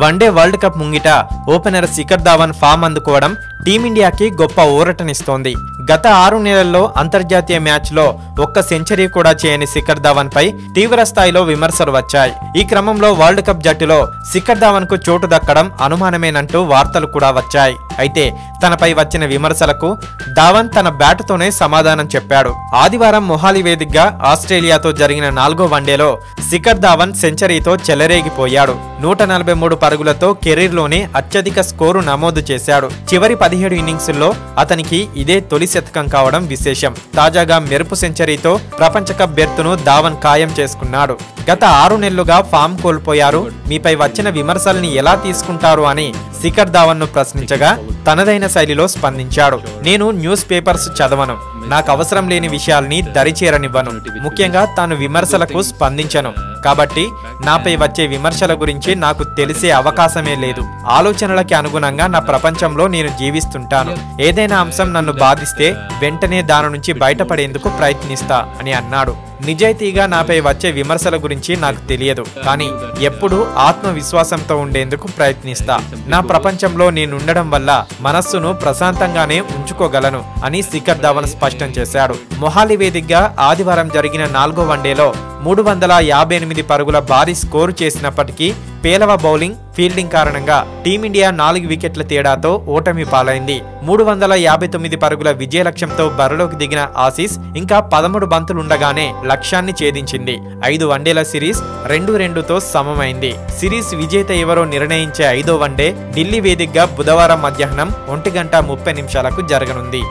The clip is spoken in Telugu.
వన్డే వరల్డ్ కప్ ముంగిట ఓపెనర్ శిఖర్ ధావన్ ఫామ్ అందుకోవడం టీమిండియాకి గొప్ప ఊరటనిస్తోంది. గత ఆరు నెలల్లో అంతర్జాతీయ మ్యాచ్లో ఒక్క సెంచరీ కూడా చేయని శిఖర్ ధావన్ పై తీవ్ర స్థాయిలో విమర్శలు వచ్చాయి. ఈ క్రమంలో వరల్డ్ కప్ జట్టులో శిఖర్ ధావన్కు చోటు దక్కడం అనుమానమేనంటూ వార్తలు కూడా వచ్చాయి. అయితే తనపై వచ్చిన విమర్శలకు ధావన్ తన బ్యాటుతోనే సమాధానం చెప్పాడు. ఆదివారం మొహాలి వేదికగా ఆస్ట్రేలియాతో జరిగిన నాలుగో వన్డేలో శిఖర్ ధావన్ సెంచరీతో చెలరేగిపోయాడు. నూట నలభై మూడు పరుగులతో కెరీర్లోనే అత్యధిక స్కోరు నమోదు చేశాడు. చివరి పదిహేడు ఇన్నింగ్స్లో అతనికి ఇదే తొలి శతకం కావడం విశేషం. తాజాగా మెరుపు సెంచరీతో ప్రపంచ కప్ బెర్తును ధావన్ ఖాయం చేసుకున్నాడు. గత ఆరు నెలలుగా ఫామ్ కోల్పోయారు. మీపై వచ్చిన విమర్శల్ని ఎలా తీసుకుంటారు అని శిఖర్ ధావన్ను ప్రశ్నించగా తనదైన శైలిలో స్పందించాడు. నేను న్యూస్ పేపర్స్ చదవను. నాకు అవసరం లేని విషయాల్ని దరిచేరనివ్వను. ముఖ్యంగా తాను విమర్శలకు స్పందించను. కాబట్టి నాపై వచ్చే విమర్శల గురించి నాకు తెలిసే అవకాశమే లేదు. ఆలోచనలకి అనుగుణంగా నా ప్రపంచంలో నేను జీవిస్తుంటాను. ఏదైనా అంశం నన్ను బాధిస్తే వెంటనే దాని నుంచి బయటపడేందుకు ప్రయత్నిస్తా అని అన్నాడు. నిజాయితీగా నాపై వచ్చే విమర్శల గురించి నాకు తెలియదు కానీ ఎప్పుడూ ఆత్మవిశ్వాసంతో ఉండేందుకు ప్రయత్నిస్తా. నా ప్రపంచంలో నేనుండడం వల్ల మనస్సును ప్రశాంతంగానే ఉంచుకోగలను అని శిఖర్ ధవన్ స్పష్టం చేశాడు. మొహాలి వేదికగా ఆదివారం జరిగిన నాలుగో వన్డేలో మూడు వందల యాభై ఎనిమిది పరుగుల భారీ స్కోరు చేసినప్పటికీ పేలవ బౌలింగ్ ఫీల్డింగ్ కారణంగా టీమిండియా నాలుగు వికెట్ల తేడాతో ఓటమి పాలైంది. మూడు వందల యాభై తొమ్మిది పరుగుల విజయ లక్ష్యంతో బరిలోకి దిగిన ఆసీస్ ఇంకా పదమూడు బంతులుండగానే లక్ష్యాన్ని ఛేదించింది. ఐదు వన్డేల సిరీస్ రెండు రెండుతో సమమైంది. సిరీస్ విజేత ఎవరో నిర్ణయించే ఐదో వన్డే ఢిల్లీ వేదికగా బుధవారం మధ్యాహ్నం ఒంటి గంట ముప్పై నిమిషాలకు జరగనుంది.